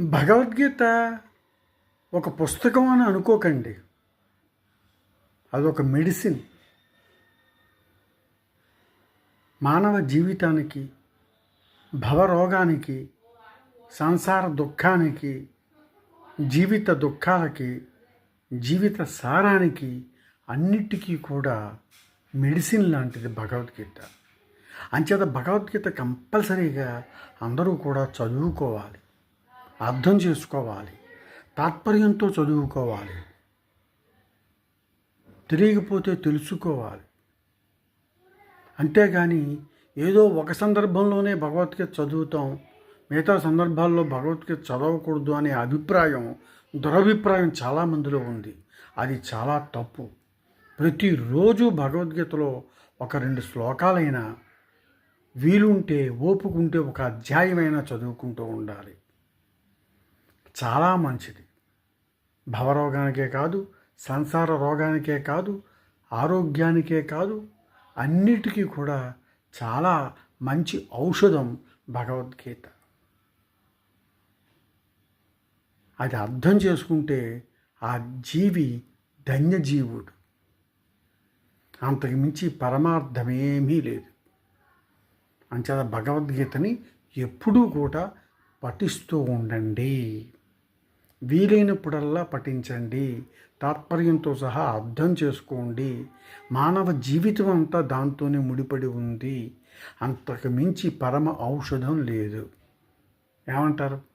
భగవద్గీత ఒక పుస్తకం అని అనుకోకండి. అదొక మెడిసిన్. మానవ జీవితానికి భవరోగానికి సంసార దుఃఖానికి జీవిత దుఃఖాలకి జీవిత సారానికి అన్నిటికీ కూడా మెడిసిన్ లాంటిది భగవద్గీత. అంచేత భగవద్గీత కంపల్సరీగా అందరూ కూడా చదువుకోవాలి. అర్థం చేసుకోవాలి. తాత్పర్యంతో చదువుకోవాలి. తెలియకపోతే తెలుసుకోవాలి. అంతేగాని ఏదో ఒక సందర్భంలోనే భగవద్గీత చదువుతాం. మిగతా సందర్భాల్లో భగవద్గీత చదవకూడదు అనే అభిప్రాయం దురభిప్రాయం చాలామందిలో ఉంది. అది చాలా తప్పు. ప్రతిరోజు భగవద్గీతలో ఒక రెండు శ్లోకాలైనా వీలుంటే ఓపుకుంటే ఒక అధ్యాయమైనా చదువుకుంటూ ఉండాలి. చాలా మంచిది. భవరోగానికే కాదు సంసార రోగానికే కాదు ఆరోగ్యానికే కాదు అన్నిటికీ కూడా చాలా మంచి ఔషధం భగవద్గీత. అది అర్థం చేసుకుంటే ఆ జీవి ధన్యజీవుడు. అంతకు మించి పరమార్థమేమీ లేదు. అంచేత భగవద్గీతని ఎప్పుడూ కూడా పఠిస్తూ ఉండండి. వీలైనప్పుడల్లా పఠించండి. తాత్పర్యంతో సహా అర్థం చేసుకోండి. మానవ జీవితం అంతా దాంతోనే ముడిపడి ఉంది. అంతకు మించి పరమ ఔషధం లేదు. ఏమంటారు?